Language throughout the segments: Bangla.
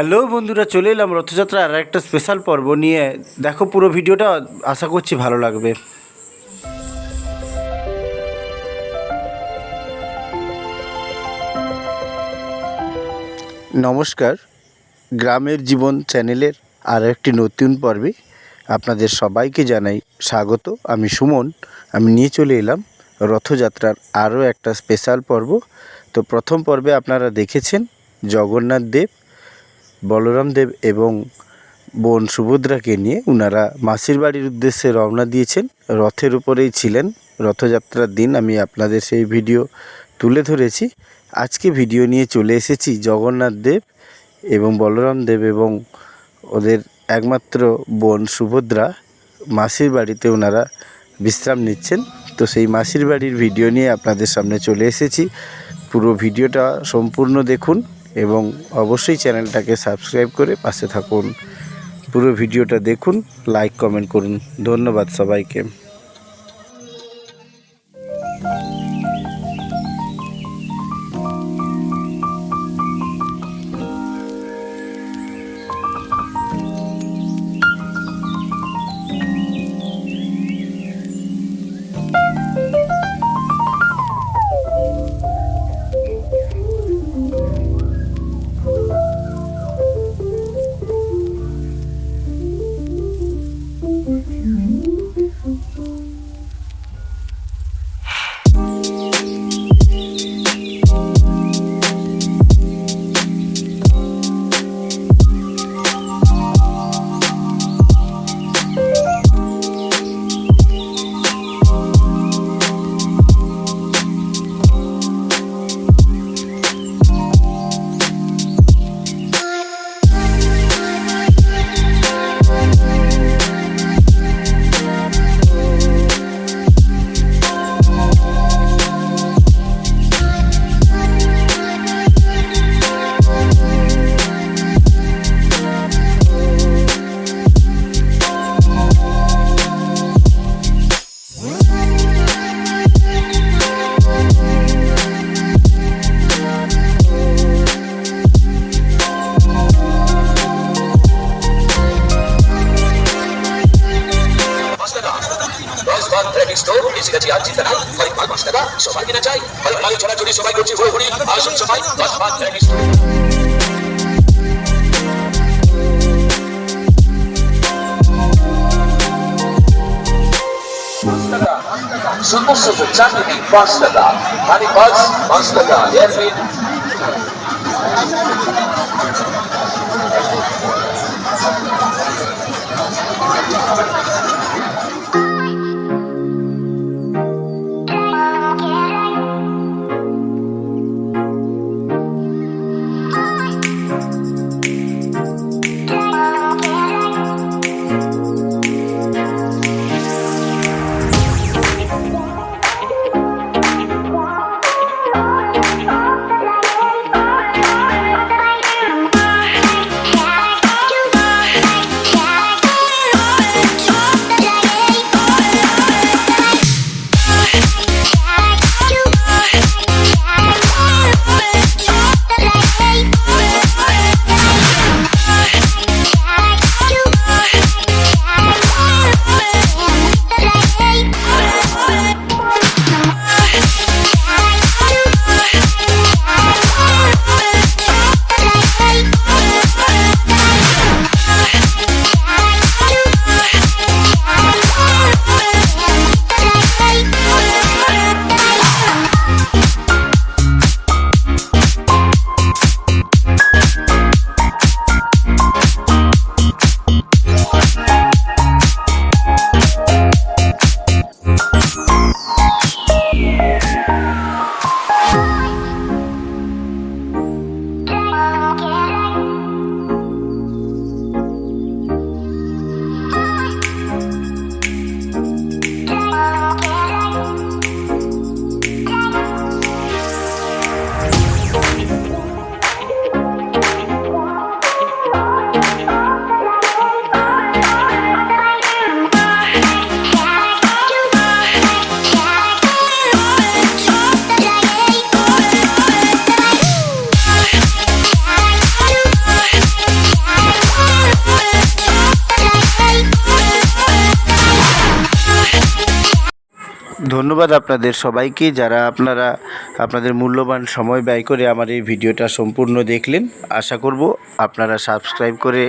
হ্যালো বন্ধুরা, চলে এলাম রথযাত্রা আর একটা স্পেশাল পর্ব নিয়ে। দেখো পুরো ভিডিওটা, আশা করছি ভালো লাগবে। নমস্কার, গ্রামের জীবন চ্যানেলের আর একটি নতুন পর্বে আপনাদের সবাইকে জানাই স্বাগত। আমি সুমন, আমি নিয়ে চলে এলাম রথযাত্রার আরও একটা স্পেশাল পর্ব। তো প্রথম পর্বে আপনারা দেখেছেন জগন্নাথ দেব বলরাম দেব এবং বোন সুভদ্রাকে নিয়ে ওনারা মাসির বাড়ির উদ্দেশ্যে রওনা দিয়েছেন। রথের উপরেই ছিলেন। রথযাত্রার দিন আমি আপনাদের সেই ভিডিও তুলে ধরেছি। আজকে ভিডিও নিয়ে চলে এসেছি জগন্নাথ দেব এবং বলরাম দেব এবং ওদের একমাত্র বোন সুভদ্রা। মাসির বাড়িতে ওনারা বিশ্রাম নিচ্ছেন। তো সেই মাসির বাড়ির ভিডিও নিয়ে আপনাদের সামনে চলে এসেছি। পুরো ভিডিওটা সম্পূর্ণ দেখুন। এবং অবশ্যই চ্যানেলটাকে সাবস্ক্রাইব করে পাশে থাকুন। পুরো ভিডিওটা দেখুন লাইক কমেন্ট করুন। ধন্যবাদ সবাইকে। বাদ থেকে স্টোর এসে গেছি আর জিতে না হরেক মাল পাঁচ টাকা সবাই কিনা চাই হরেক মাল ছড়াছড়ি সবাই করছি হুড়ি আসুন সবাই বাস বাদ থেকে স্টোর सुंदर सुंदर चांदी पाँच टका आणि बस पाच टका एअरवेल ধন্যবাদ আপনাদের সবাইকে যারা আপনারা আপনাদের মূল্যবান সময় ব্যয় করে আমার এই ভিডিওটা সম্পূর্ণ দেখলেন। আশা করব আপনারা সাবস্ক্রাইব করে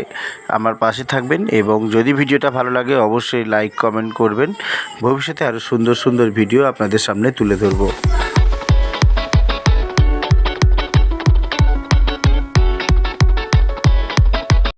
আমার পাশে থাকবেন এবং যদি ভিডিওটা ভালো লাগে অবশ্যই লাইক, কমেন্ট করবেন। ভবিষ্যতে আরও সুন্দর সুন্দর ভিডিও আপনাদের সামনে তুলে ধরবো।